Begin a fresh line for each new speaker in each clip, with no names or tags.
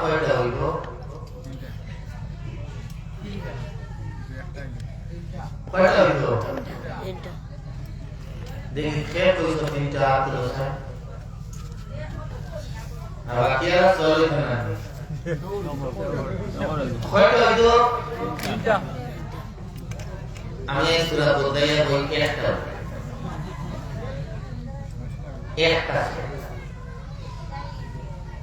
কয়টা হইব কয়টা হইব
তিনটা
দেখি কে কইছো তিনটা হাত রয়েছে আর বাকি আর চলে না কয়টা হইব আমি এই সূরা বলতে বই একটা একটা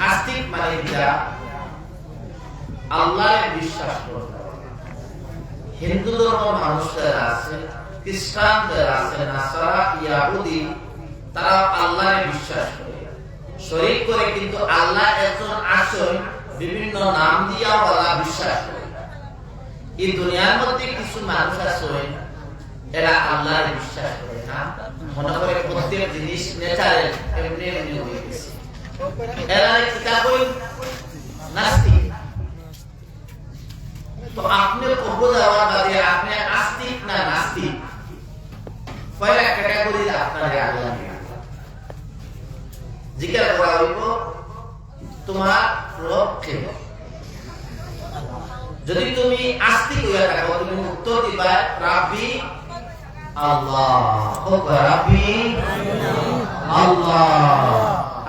আস্তিক মানে যা আল্লাহরে বিশ্বাস করে হিন্দু ধর্ম মানুষদের আছে খ্রিস্টানদের আছে, নাসারা, ইয়াহুদি, তারা আল্লাহরে বিশ্বাস করে। শরীর করে কিন্তু আল্লাহ একজন আসল, বিভিন্ন নাম দিয়া বলা বিশ্বাস করে। এই দুনিয়ার মধ্যে কিছু মানুষ আছে, এরা আল্লাহর বিশ্বাস করে না। মনে করে প্রত্যেক জিনিস নেচারেল এমনি এমনি হয়ে গেছে। এরা কিতাবই নাস্তিক তো আপনি কবর দেওয়ার বাদে আপনি আস্তিক না নাস্তিক পয়লা ক্যাটাগরি আপনার আল্লাহ জিজ্ঞাসা করা হইব, তোমার রব কে? যদি তুমি আস্তিক হইয়া থাকো, তুমি উত্তর দিবা, রাব্বি আল্লাহ। রাব্বি আল্লাহ।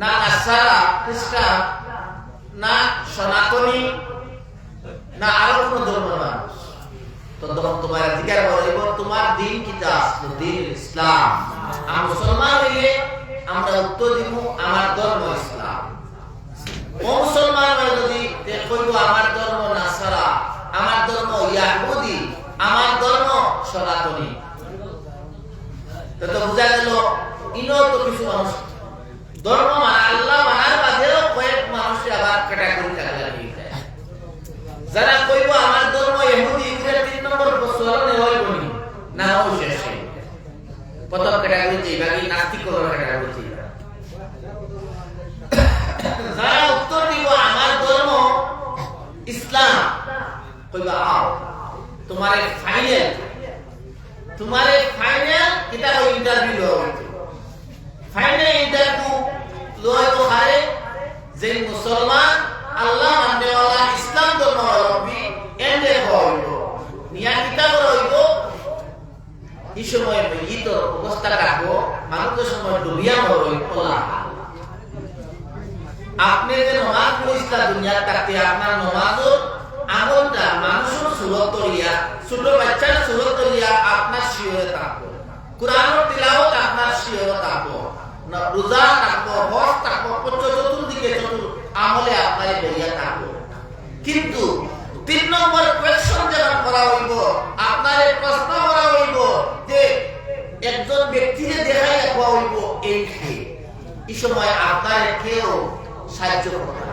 না নাসারা খ্রিস্টান না সনাতনী, না আরও কোন ধর্ম তো তখন তোমার অধিকার বলিব তোমার দিন কিতা আসলো? দিন ইসলাম। আর মুসলমান হইলে আমরা উত্তর দিব, আমার ধর্ম ইসলাম। ও মুসলমান হয়ে যদি কইব, আমার ধর্ম নাসারা, আমার ধর্ম ইয়াহুদি, আমার ধর্ম সনাতনী। তো বুঝা গেল, ইনো তো কিছু মানুষ ধর্ম আল্লাহ মানার বাদেও কয়েক মানুষ আবার ক্যাটাগরি কাজে লাগিয়ে যায়। যারা কইব আমার ধর্ম ইহুদি, ইসরায়েল তিন নম্বর বছর নেওয়াই বনি না, ও শেষে। প্রথম ক্যাটাগরি যে বাকি নাস্তিক করার ক্যাটাগরি যে যারা উত্তর দিব, আমার ধর্ম ইসলাম। কইবা তোমার ফাইনাল তোমার ফাইনাল এটা ইন্টারভিউ লওয়া ফাইনাল ইন্টারভিউ লয় হারে যে মুসলমান আল্লাহ মাননেওয়ালা ইসলাম ধর্ম রবি এন্ডে হইব নিয়া কিতাব রইব। এই সময় মৃত অবস্থা রাখব। মানুষের সময় ডুবিয়া মরই পলা আপনি যে নমাজ পড়িস্তা দুনিয়া থাকতে আপনার নমাজও আমলটা মানুষের সুরত করিয়া, ছোট বাচ্চার সুরত করিয়া আপনার শিওরে থাকব কোরআনের তিলাওয়াত আপনার শিওরে থাকব রোজা থাকব থাকব চতুর্দিকে চতুর আমলে আপনার বইয়া থাকব কিন্তু তিন নম্বর কোয়েশ্চন যখন করা হইব আপনার প্রশ্ন করা হইব যে একজন ব্যক্তিকে দেখাই রাখা হইব এই এই সময় আপনার কেউ সাহায্য করবে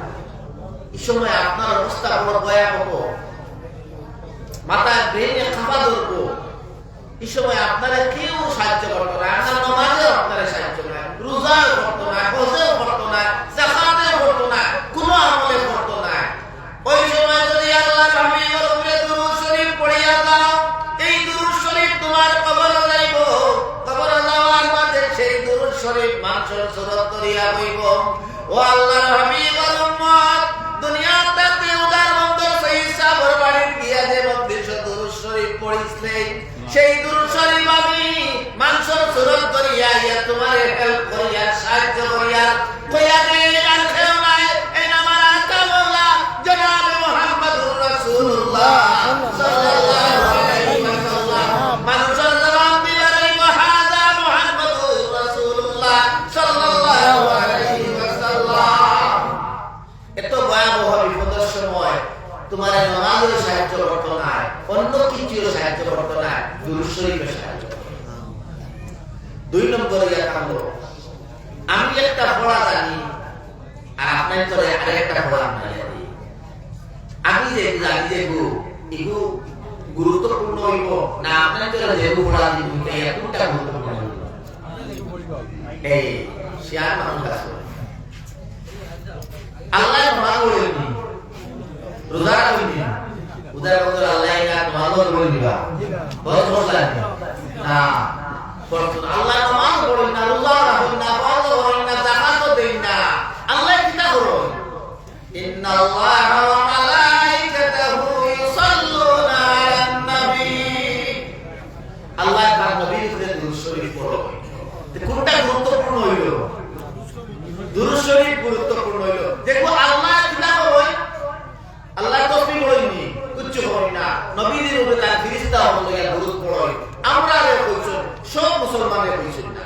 এই সময় আপনার অবস্থা বড় ভয়াবহ মাথায় ব্রেনে খাপা ধরবো এই সময় আপনারা কেউ সাহায্য করতো না আপনার নমাজেও আপনারা সাহায্য করে রোজাও ঘটনা না হজেও আইয়া তোমার হেল্প করিয়া, সাহায্য করিয়া, কইয়া দিন আর খেও নাই, এই আমার আকা মোল্লা জনাব মুহাম্মদুর রাসূলুল্লাহ। সাল্লাল্লাহু আলাইহি ওয়াসাল্লাম। মানুষের নাম দিবার এই অন্য কিছুর সাহায্য করতে নাই সাহায্য। করতো। দুই নম্বর ইয়া কামলো আমি একটা পড়া জানি, আর আপনার তোরে আরেকটা জানি আমি যে জানি যে গু এগু গুরুত্বপূর্ণ হইব, না আপনার তোরে যে গু পড়া দিব কোনটা গুরুত্বপূর্ণ এই, শিয়ার মানুষ আছে। আল্লাহ মা বলেনি রোজা উদার বদল আল্লাহ ইয়া বলে দিবা। বহুত মজা না। পড়তুন আল্লাহ মা বলেন না। রোজা রাখুন না ফরজ বলেন না জাকাত দেন না। আল্লাহ কিতা আল্লাহ ওয়া মালাইকাতাহু ইউসাল্লুনা আলান নবী আল্লাহ তার নবীর উপরে দুরূদ শরীফ পড়ো কোনটা গুরুত্বপূর্ণ হইল দুরূদ শরীফ গুরুত্বপূর্ণ হইল দেখো আল্লাহ কিতা কই আল্লাহ তসবিহ হইনি কুচ্ছু হই না নবীদের উপরে তার ফিরিস্তা হলো ইয়া দুরূদ পড়ই আমরা রে কইছো সব মুসলমানের কইছেন না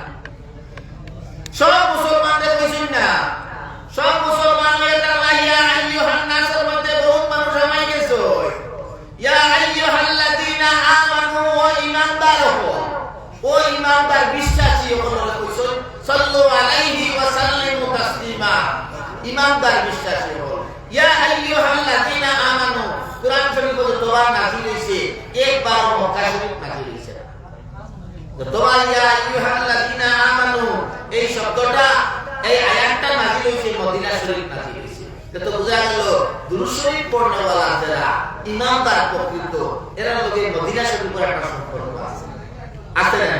সব মুসলমানদের কইছেন না সব মুসলমানের আল্লাহ ইয়া আইয়ুহান নাসের মধ্যে বহুত মানুষ আমাই গেছো ইয়া আইয়ুহাল্লাযীনা আমানু ও ঈমানদার হো ও ঈমানদার বিশ্বাসী হলো কইছেন সাল্লু আলাইহি ওয়া সাল্লিমু তাসলিমা। ঈমানদার বিশ্বাসী হল ইয়া আইয়ুহাল্লাযীনা আমানু, কুরআন শরীফে দোয়া নাযিল হইছে। একবার মক্কা শরীফ নাযিল হইছে। দোয়া ইয়া আইয়ুহাল্লাযীনা আমানু, এই শব্দটা, এই আয়াতটা নাযিল হইছে, মদিনা শরীফ নাযিল হইছে। তো বোঝা গেল, দুরূদ শরীফ পড়নেওয়ালা যারা ঈমানদার প্রকৃত, এরা লগে মদিনা শরীফের একটা সম্পর্ক আছে। আছে না?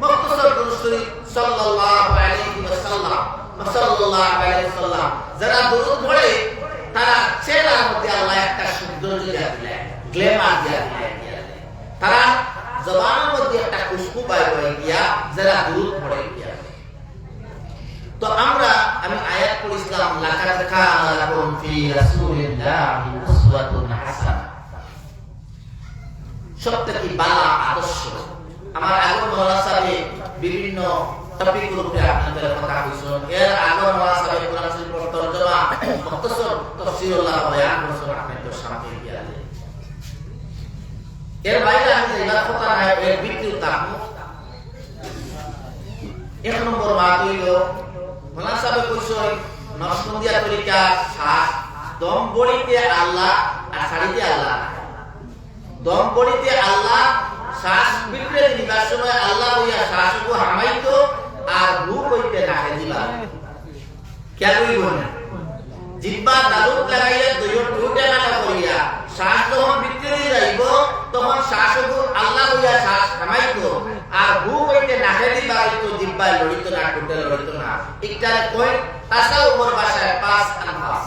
মুখতসর দুরূদ শরীফ আমরা, আমি আয়াত পড়িছিলাম লাকাদ কানা লাকুম ফি রাসূলিল্লাহি উসওয়াতুন বালা আদর্শ? আমার আগর সাহেব বিভিন্ন টপিক উপরে আপনাদের কথা কইছেন এর আগর মৌলা সাহেব কোরআন শরীফ তরজমা মুখতসর তাফসীরুল্লাহ বয়ান করেছেন আপনাদের সামনে গিয়া এর বাইরে আমি এবার কথা নাই, এর বিক্রি এক নম্বর বাত হইল মৌলা সাহেব কইছেন নরসন্দিয়া তরিকা শ্বাস দম বড়িতে আল্লাহ আর ছাড়িতে আল্লাহ দম বড়িতে আল্লাহ শ্বাস বিক্রে দিবার সময় আল্লাহ বইয়া শ্বাসকু হামাইতো আর রু কইতে নাকে দিবা কেন হইব না। জিব্বা দালুত লাগাইয়া দুইও টুটে নাকা করিয়া শ্বাস যখন বিক্রে যাইব, তখন শ্বাসকু আল্লাহ বইয়া শ্বাস হামাইতো আর রু কইতে নাকে দিবা হইতো, জিব্বায় লড়িত না টুটে লড়িত না। ইকটারে কই তাসা উপর বাসায় পাঁচ আনফাস।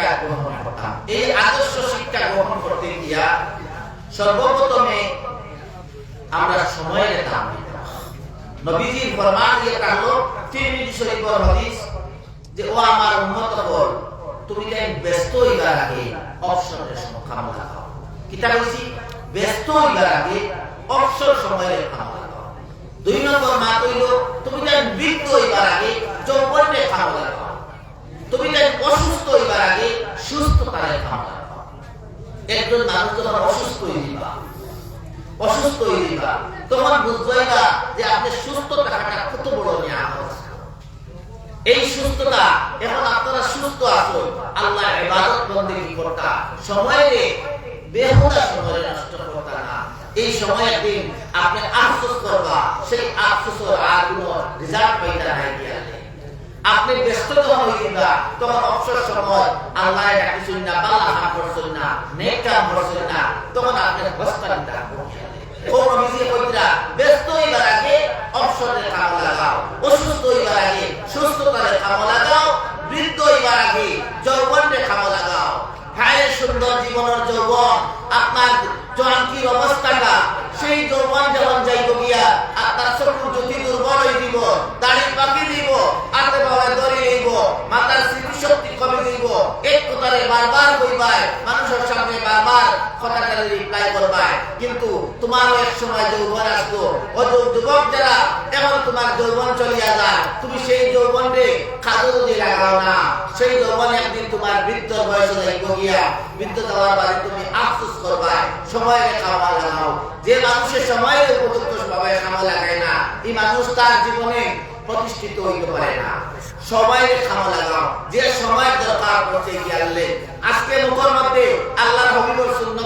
শিক্ষা গ্রহণ কথা এই আদর্শ শিক্ষা গ্রহণ করতে গিয়া সর্বপ্রথমে আমরা সময় নিতাম নবীজির ফরমান দিয়ে যে উন্নত তুমি ব্যস্ত হইবার আগে অবসরের কিতা ব্যস্ত আগে সময়ের কামনা দুই নম্বর মা কইল তুমি তাই বৃদ্ধ হইবার আগে যৌবনের কামনা তুমি তাই অসুস্থ হইবার আগে লাগাও একজন অসুস্থ হয়ে দিবা অসুস্থ হয়ে দিবা যে আপনি সুস্থ কত বড় এই সুস্থতা, এখন আপনারা সুস্থ আছেন, আল্লাহ ইবাদত বন্দেগী করতা? সময়ে বেহুদা সময় নষ্ট করতা না। এই সময় একদিন আপনি আফসোস করবা, সেই আফসোসের আর কোনো রেজাল্ট পাইতা নাই আপনি ব্যস্ত যখন তখন অবসর আপনার অবস্থাটা সেই যৌবন যখন যাইব গিয়া, আপনার চক্ষু জ্যোতি দুর্বল দিব দাড়ি পাকি দিব আতে বাবা দড়ি নিব মাতার স্মৃতিশক্তি কমে দিব এক কথারে বারবার কইবাই মানুষের সামনে বারবার কথাটা রিপ্লাই করবায়। কিন্তু তোমারও এক সময় যৌবন আসতো ও যুবক যারা এখন তোমার যৌবন চলিয়া যায়। তুমি সেই যৌবনকে খাদু যদি লাগাও না। সেই যৌবন একদিন তোমার বৃদ্ধ বয়স যাইব গিয়া। বৃদ্ধ যাওয়ার বাদে তুমি আফসোস করবা, সময় খাওয়া লাগাও। যে মানুষের সময়ের উপযুক্ত ভাবে খাওয়া লাগায় না, এই মানুষ তার জীবনে প্রতিষ্ঠিত হইতে পারে না। সময়ের খাওয়া লাগাও। যে সময় দরকার পড়ছে গিয়ালে আজকে মুখের মধ্যে আল্লাহ হবিবর নাই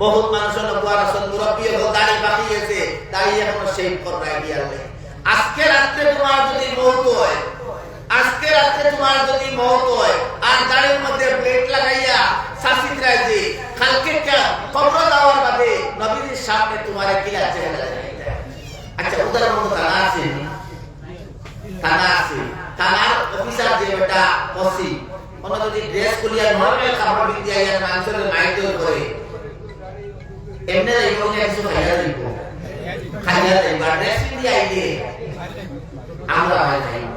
বহুত মানুষের নবুয়ার আসল মুরব্বী হল দাড়ি বাকি গেছে দাড়ি এখনও শেভ করবাই গিয়ালে আজকে রাত্রে তোমার যদি মৌত হয়, আজকে রাত্রে তোমার যদি মৌত হয়, আর দাড়ির মধ্যে প্লেট লাগাইয়া শাসিত রাজি কালকে কবর দেওয়ার বাদে নবীর সামনে তোমার দেখাইতে হয়। আচ্ছা উদাহরণ মতো তারা আছে? থানা আছে। থানার অফিসার যে বেটা পসি অন্য যদি ড্রেস খুলিয়া নর্মাল কাপড় ইয়া মানুষের মাইন্ড করে এমনি যাইব না কিছু খাইয়া যাইব খাইয়া যাইব আর ড্রেস পিন্দিয়া আইলে আমরা মাইল যাইব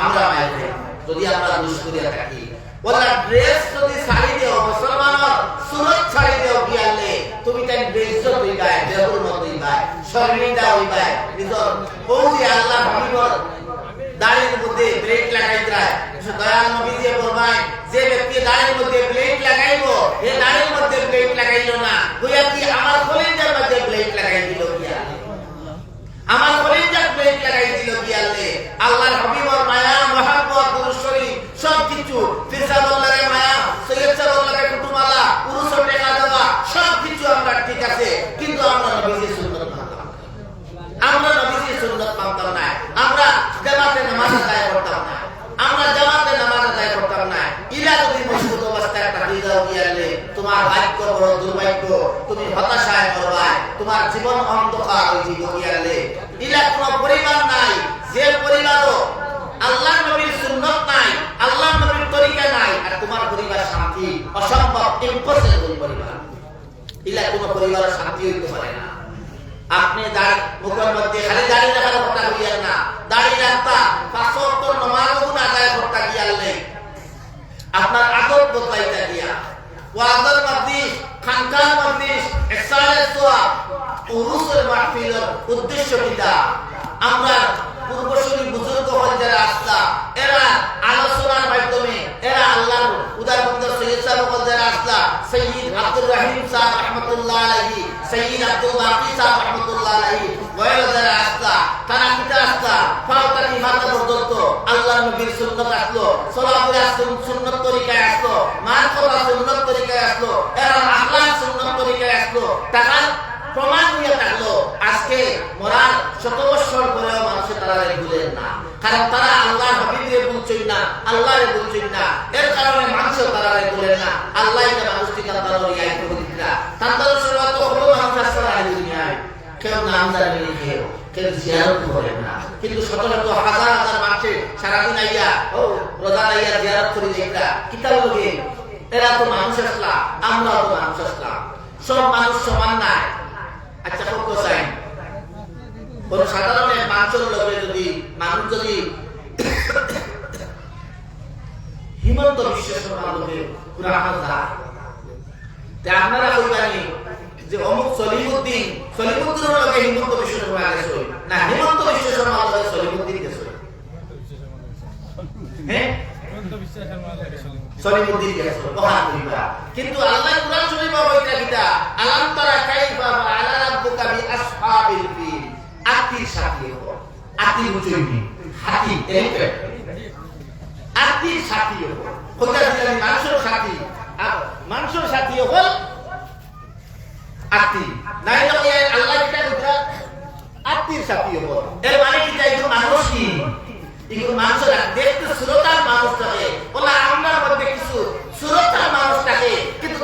আমরা মাইল যাইব যদি আমরা দুষ থাকি ওলা ড্রেস যদি শাড়ি দেও মুসলমানের সুরত শাড়ি দেও গিয়ালে তুমি তাই বেইজ্জত হইবাই দেহর মত হইবাই শর্মিন্দা হইবাই নিজর বৌদি আল্লাহ হাবিবর দাড়ির মধ্যে ব্রেক লাগাই দেয় দয়াল নবী দিয়ে বলবাই যে ব্যক্তি দাড়ির মধ্যে ব্লেড লাগাইব এ দাড়ির মধ্যে ব্লেড লাগাইলো না হইয়া কি আমার কলিজার মধ্যে ব্লেড লাগাই দিল গিয়া আমার কলিজার ব্লেড লাগাই দিল গিয়ালে আল্লাহর হাবিবর মায়া মহাব্বত দুরূদ শরীফ সব কিছু ফিরসাদুল্লাহর মায়া সৈয়দ সাল্লাল্লাহর কুতুমালা পুরুষের টেকা দেওয়া সব কিছু আমরা ঠিক আছে কিন্তু আমরা নবীজির সুন্নাত মানতাম না। আমরা নবীজির সুন্নাত মানতাম না আমরা জামাতে নামাজ আদায় করতাম না আমরা জামাতে নামাজ আদায় করতাম না ইলা যদি মজবুত অবস্থায় একটা হৃদয় গিয়ালে তোমার ভাগ্য বড় দুর্ভাগ্য, তুমি হতাশায় মরবাই তোমার জীবন অন্ধকার হয়ে যাব গিয়ালে ইলা কোনো পরিবার নাই, যে পরিবারও আল্লাহ নবীর সুন্নত নাই, আল্লাহ নবীর তরিকা নাই, আর তোমার পরিবার শান্তি, অসম্ভব ইম্পসিবল পরিবার। ইলা কোনো পরিবার শান্তি হইতে পারে না। আপনি দাড়ি মুখের মধ্যে খালি দাড়ি রাখার কথা কইয়ার না। দাড়ি রাখতা অক্টর নমাজ গুণ আদায় করতে গিয়ালে আপনার আদত বদলাইতা গিয়া। ওয়াদার মজলিস খানকার মজলিস এক্সারের সোয়া উরুসের মাহফিলের উদ্দেশ্য কিটা আমরা পূর্বসূরি বুজুর্গ হল যারা আসতা, এরা আলোচনার মাধ্যমে, এরা আল্লাহর উদারবন্দ সৈয়দ সাহেব হল যারা আসতা, সৈয়দ আব্দুর রহিম সাহেব রহমতুল্লাহ আলাইহি, সৈয়দ আব্দুল বাকি সাহেব রহমতুল্লাহ আলাইহি আল্লাহ নবীর আজকে মরার শত মানুষের তারা না। কারণ তারা আল্লাহ হাবিবে বলছেন না, আল্লাহরে বলছেন না। এর কারণে মানুষ তারা বলেন না। আল্লাহ এটা মানুষ কেউ নাম জানে কেউ জিয়ারত করে না। কিন্তু শত শত হাজার হাজার মানুষে সারাদিন আইয়া, ও, রোজা আইয়া জিয়ারত করে যেটা কিতাব লোকে এরা তো মানুষ আসলাম আমরাও তো মানুষ আসলাম সব মানুষ সমান নাই। আচ্ছা কত চাই কোন সাধারণ মানুষের লোকে যদি, মানুষ যদি হিমন্ত বিশ্ব শর্মা লোকে কুরআন যায় আপনারা কইবানি যে অমুক সলিমুদ্দিন সলিমুদ্দিনের লগে হিমন্ত বিশ্ব শর্মা গেছে না হিমন্ত বিশ্ব শর্মা লগে সলিমুদ্দিন গেছে হ্যাঁ? সলিমুদ্দিন। গেছে বহান করিবা কিন্তু আল্লাহ কুরআন শরীফ বইটা কিতা? আলাম তারা কাইফা আলা রাব্বুকা বি আসহাবিল ফিল। আতির সাথী হো আতির হাতি এলিফ্যান্ট আত্মীর সাথী হল কোথায় দিলেন মানুষের সাথী। মানুষের সাথী হল আত্মী নাই হলে আল্লাহ কিটা সাথী হল এর মানে কি তাই মানুষ কি এগুলো মানুষের দেখতে মানুষ থাকে বলে আমরা মধ্যে মানুষ থাকে কিন্তু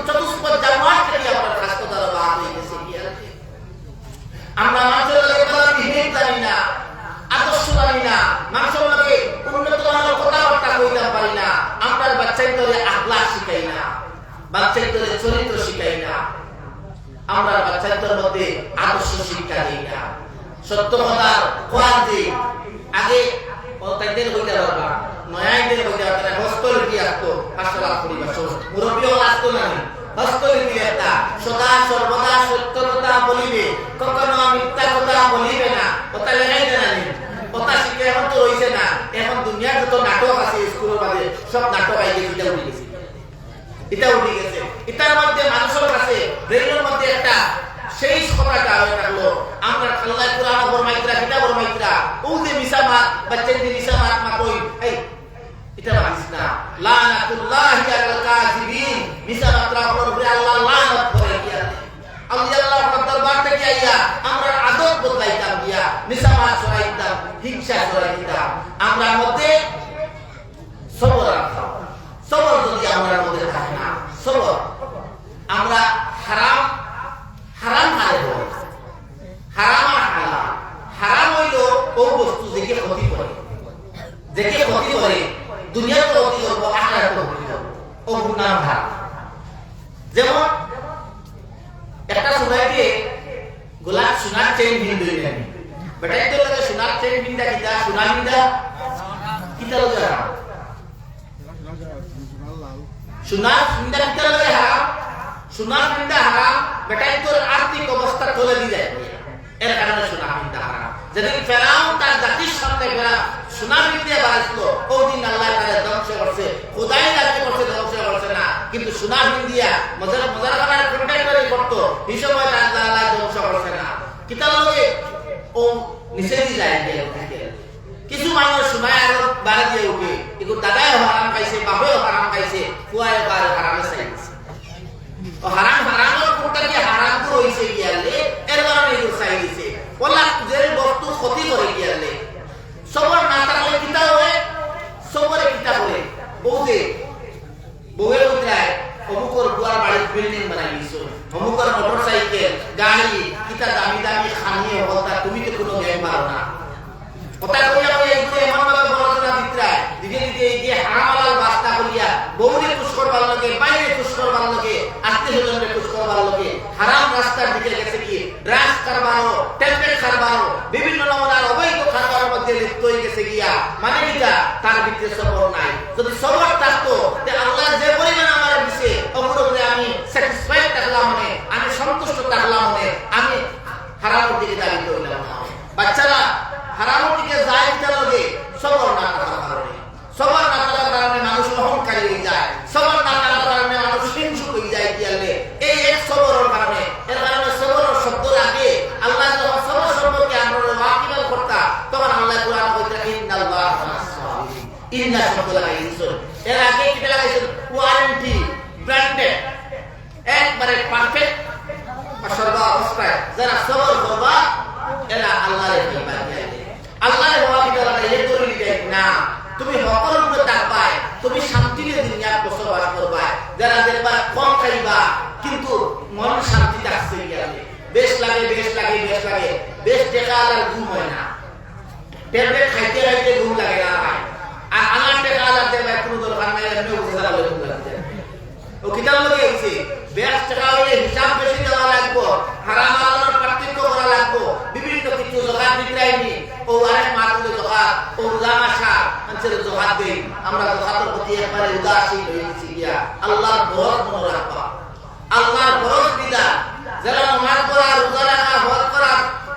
আমরা রাষ্ট্রদার বাদ হয়ে গেছে? আমরা মানুষের লগে জানি না আদর্শ জানি না মানুষের লগে পারি না আমরা বাচ্চাই ধরে আখলাক শিখাই না বাচ্চাই ধরে চরিত্র শিখাই না আমরা বাচ্চাদের মধ্যে আদর্শ শিক্ষা দিই না। সত্য কথার কোয়াল দিই? আগে তাইদের হইতে পারবা নয়াইদের হইতে পারবা হস্তলিপি আসতো লাখ পরিবার মুরব্বীও আসতো না। সদা সর্বদা সত্য কথা বলিবে। কখনো মিথ্যা কথা বলিবে না। শিখে এখন তো রইছে না। এখন দুনিয়ার যত নাটক আছে স্কুলের মাঝে, সব নাটক আই গেছে এটা উঠে এটা উঠে গেছে। এটার মধ্যে মানুষের কাছে সেই কথাটা হয়ে থাকল আমরা আল্লাহ কুরআন ফরমাইতরা কিতাব ফরমাইতরা ও যে মিসা মাত বাচ্চাদের মিসা মাত মা কই? এই, এটা না। লানাতুল্লাহি আলাল কাযিবিন মিসা মাত্রা উপরে আল্লাহ লানত করে কি আল্লাহ আল্লাহ দরবার থেকে আইয়া আমরা আদব বদলাইতাম দিয়া মাত সরাইতাম হিংসা সরাইতাম আমরা মধ্যে সবর রাখতাম। সবর যদি আমরা মধ্যে থাকে না, সবর। আমরা হারাম হারাম হারে বলি হারাম আর হালাল। হারাম হইল ও বস্তু যেকে ক্ষতি করে। যেকে ক্ষতি করে দুনিয়ার ক্ষতি করব আখড়ার ক্ষতি করব ও গুনাহ হারাম। যেমন, একটা সোনাইকে গোলাপ সোনার চেইন ভিন ধরে নেন বেটা একটু লাগে সোনার চেইন ভিন্দা কিতা সোনা ভিন্দা কিতা লগে হারাম। সোনার ভিন্দা কিতা লগে হারাম। সোনার ভিন্দা হারাম। বেটা তোর আর্থিক অবস্থা চলে দিয়ে এর কারণে সোনা হারাম। যেদিন ফেরাও তার জাতির সামনে ফেরা সোনা ভিন্দা বাড়াইছিল ওদিন আল্লাহ তাদের ধ্বংস করছে। খোদাই তাকে করছে ধ্বংস করছে না। কিন্তু সোনা ভিন্দিয়া মজার মজার খাবার কোনটাই করে করতো। এই সময় তার আল্লাহ আল্লাহ ধ্বংস করছে না। কিতা লগে ও দিয়ে যায় কিছু মানুষ সময় আরও বাড়া দিয়ে উঠে। এগুলো দাদাই হারাম খাইছে, বাপেও হারাম খাইছে ফুয়ায় হারামে চাইছে ও হারাম হারামের কোনটা কি হারাম তো আল্লাহর ঘুম হয় না। পেটে খাইতে খাইতে ঘুম লাগে আর আল্লাহ টাকা আল্লাহ দেবে কোনো দরকার নাই এমনি উপজেলা ও কিতাব লোকে গেছে ব্যাস টাকা হইলে হিসাব বেশি দেওয়া লাগবো, হারাম আল্লাহর পার্থক্য করা লাগবো, বিভিন্ন কিছু জোগাড় বিক্রাইনি ও আরেক মাতুলে জোগাড়, ও রোজা মাসা, মানুষের জোগাড় দেই। আমরা জোগাড়ের প্রতি একবারে উদাসীন হয়ে গেছি গিয়া। আল্লাহর বরফ মনে রাখবা। আল্লাহর বরফ দিদা যারা নমাজ পড়া, রোজা রাখা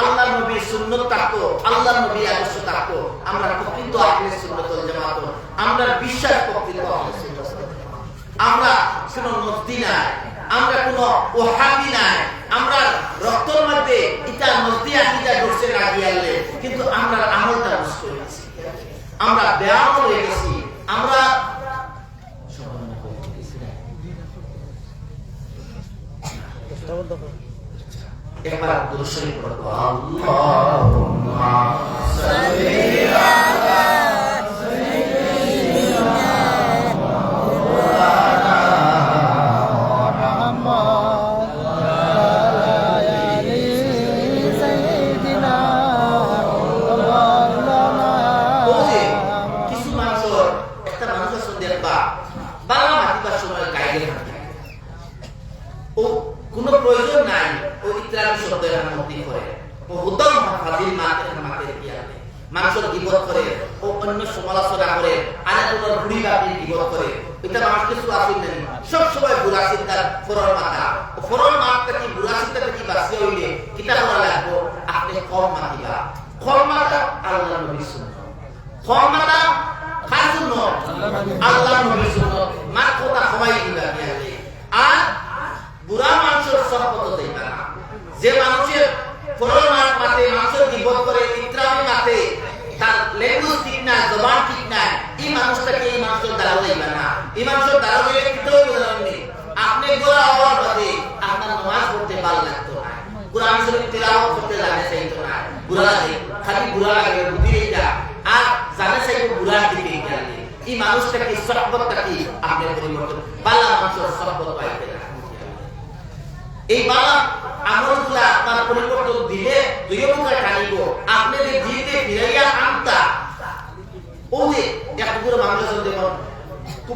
আল্লাহ নবীর সুন্নত থাকতো আল্লাহ নবী আদর্শ থাকতো আমরা প্রকৃত আহলে সুন্নত জামাত। আমরা বিশ্বাস প্রকৃত আহলে সুন্নত আমরা কোনো মস্তি নাই আমরা কোনো ওহাবি নাই। আমরা রক্তর মধ্যে ইটা মস্তি আকিদা ঢুকছে না গিয়ালে কিন্তু আমরা আমলটা নষ্ট হয়ে গেছি। আমরা ব্যায়াম হয়ে গেছি। আমরা একবার দুরুশরী পড়ব আল্লাহুম্মা ওরে চিন্তা কথা সবাই দিবা আর বুড়া মানুষের সম্পদ দেবা যে মানুষের মাতে মানুষের বিপদ করে, ইত্রামি মাতে তার ঠিক না জবান ঠিক এই মানুষটাকে এই মানুষের দ্বারা হইবা না। এই মানুষের দ্বারা হইলে আপনি গোড়া হওয়ার আপনার কোরআন শরীফ করতে না খালি লাগে, বুদ্ধি এইটা আর জানে দিকে গেলে। এই মানুষটাকে আপনি পরিবর্তন বালা মানুষের সহবত পাইতে এই বালা আপনার পরিবর্তন দিলে দুই প্রকার আপনি যে দিতে ফিরাইয়া আনতা ও যে এক পুরো মানুষ যেমন খুব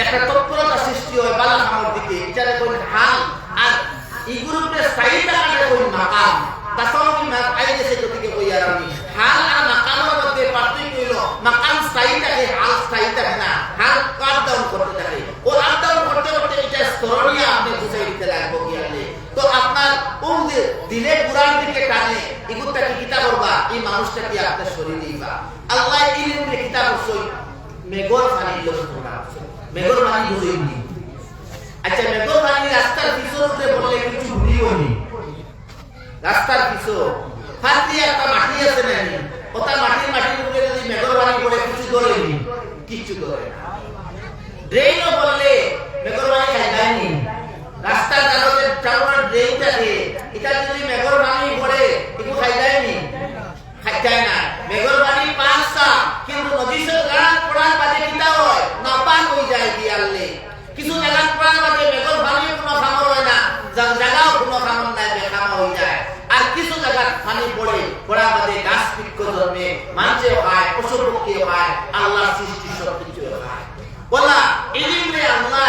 একটা তৎপরতা সৃষ্টি হয় বালা দিকে। এটারে কোন হাল আর এই গ্রুপের সাইডটা কাটে কোন মাকাম। তাছাড়াও কি মাক আই গেছে তো থেকে কই আর আমি হাল আর মাকামের মধ্যে পার্থক্য হইল, মাকাম সাইডটাকে হাল সাইডটাকে না। হাল কাট ডাউন করতে থাকে। ও আপ ডাউন করতে করতে এটা স্তরণীয় আপনি বুঝাই দিতে লাগবো কি আলে তো আপনার যে দিলে কুরআন দিকে টানে এগুলোটা কি কিতা করবা এই মানুষটা কি আপনার শরীরে দিবা আল্লাহ ইলমে কিতাব করছই মেঘর পানি লোক তোমরা মেঘর পানি বুঝিনি আচ্ছা মেঘর পানি রাস্তার পিছন বললে কিছু ভুলিও নি রাস্তার পিছন। ফাঁকি একটা মাটি আছে না? ওটা মাটির মাটির উপরে যদি মেঘর পানি পড়ে, কিছু ধরে নি কিচ্ছু ধরে না। ড্রেনও বললে মেঘর পানি খাইবানি রাস্তার কারণে চাউনার ড্রেনটা দিয়ে এটা যদি মেঘর পানি পড়ে একটু খাইবানি খাইতাই না? মেঘর পানি পাঁচটা কিন্তু নদীসের গান পড়ার বাদে কিতা হয়? নাপাক হয়ে যায় দিয়ালে কিছু জায়গা পড়ার বাদে মেঘর পানি কোনো খামর হয় না। জায়গাও কোনো খামর নাই, বেখামা হয়ে যায়। গাছ খায় আল্লাহ সৃষ্টি সব কিছু হয় বলা ইলিমে আল্লাহ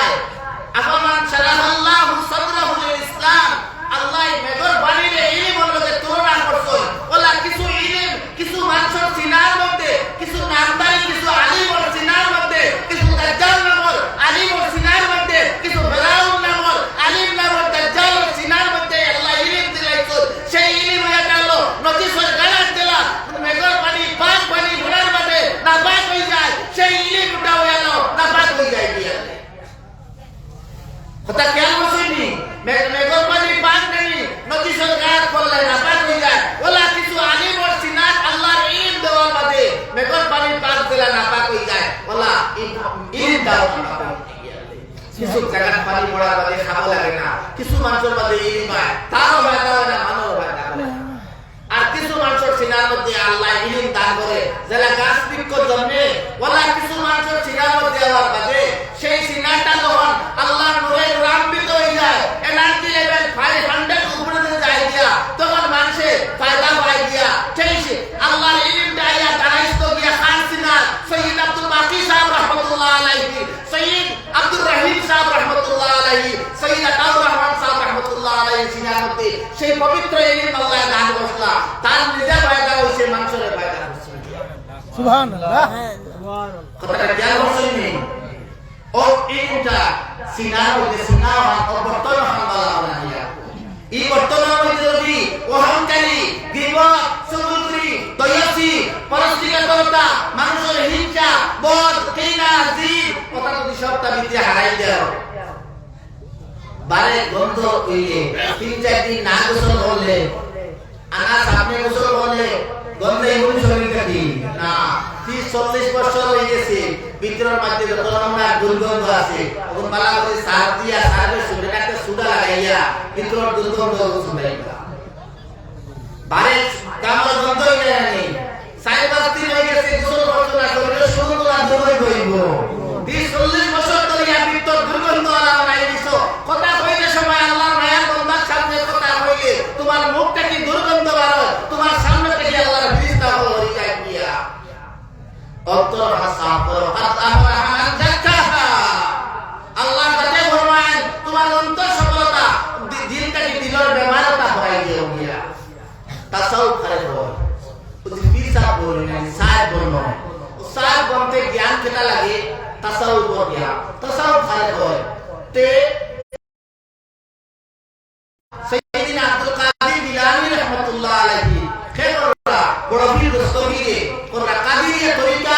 আফামান শারাহাল্লাহু সাদরাহু লিল ইসলাম আল্লাহ মেঘর বাণীরে ইলিম বলতে তুলনা করছ বলা কিছু ইলিম কিছু মানুষের সিনার মধ্যে কিছু নামদারি কিছু আলিমর সিনার মধ্যে কিছু দাজ্জাল নামর আলিমর সিনার মধ্যে কিছু বেলাউন নামর আলিম নামর দাজ্জালর সিনার মধ্যে আল্লাহ ইলিম দিলাইছো সেই ইলিম হয়ে গেল নদীসর গালার দিলা মেঘর পানি পাক পানি ভরার বাদে না পাক হয়ে যায় সেই ইলিম উঠা হয়ে গেল না পাক হয়ে যায় দিয়ে কথা খেয়াল বসেনি মেঘর পানি পাক নেই দাও কিছু জায়গা পানি পড়ার বাদে খাওয়া লাগে না। কিছু মানুষের বাদে এই পায় তাও ফায়দা হয় না ফায়দা হয় আর কিছু মানুষের সিনার মধ্যে আল্লাহ ইলিম দান করে। যারা গাছ বৃক্ষ জন্মে ওলা কিছু মানুষের সিনার মধ্যে আবার বাদে সেই সিনারটা যখন আল্লাহ নূরে রাম্বিত হয়ে যায় এনার্জি লেভেল ফাইভ হান্ড্রেড উপরে দিয়ে যায় গিয়া তখন মানুষে ফায়দা পাই গিয়া সেই সে আল্লাহর ইলিমটা আইয়া দাঁড়াইছ তো গিয়া খান সিনার সৈয়দ আব্দুল বাকি সাহেব রহমতুল্লাহ আলাইহি সৈয়দ আব্দুল রহিম সাহেব রহমতুল্লাহ আলাইহি সৈয়দ আতাউর রহমান সাহেব রহমতুল্লাহ আলাইহি সিনার মধ্যে সেই পবিত্র ইলিম আল্লাহ দান করছিলা তার নিজে ফায়দা হইছে মানুষের ফায়দা হইছে
সুবহানাল্লাহ।
কথাটা জ্ঞান হইছে ও এইটা সিনার মধ্যে সিনা অবর্তন হামলা বানাইয়া এই বর্তমান মধ্যে যদি অহংকারী গিবত সুগুত্রি দয়াসি পরস্তিকাতরতা মানুষের হিংসা বদ কিনা জিদ কথা যদি সবটা হারাই দাও বারে গন্ধ হইলে, তিন, চার দিন না গোসল করলে, আনা সামনে গোসল করলে, গন্ধে এমনি শরীর কাটি না, ত্রিশ, চল্লিশ বছর হয়ে গেছে, ভিতরের মধ্যে যত আমরা দুর্গন্ধ আছে তখন পালা করে সার দিয়া সারের সুন্দর একটা সুদা লাগাইয়া, ভিতরের দুর্গন্ধ বারে গন্ধ হয়ে গেছে, গোসল করছ না দুর্গন্ধ হইব। ত্রিশ, চল্লিশ বছর ধরে আমি দুর্গন্ধ আর বানাই দিছ কথা কইলে সময় আল্লাহর মায়ার বন্দার সামনে কথা কইলে তোমার মুখটা কি দুর্গন্ধ বার হয় তোমার সামনে থেকে আল্লাহর ফিরিস্তা হয়ে যায় গিয়া হাত আমার হাত জাকাহা আল্লাহ তাতে ফরমায় তোমার অন্তর সফলতা দিলটাকে দিলের বেমারতা আব্দুল কাদের জিলানী রহমাতুল্লাহ আলাইহি খেররা বড় বীর দস্তগীরে কোনরা কাদিরিয়া তরিকা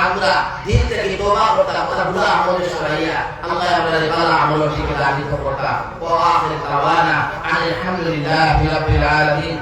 আমরা দিন থেকে তওবা করতাম কথা বুড়া আমলে সরাইয়া আল্লাহ আমাদের ভালো আমল ঠিক রাখি করতাম ওয়া আখির তাওয়ানা আলহামদুলিল্লাহি রাব্বিল আলামিন।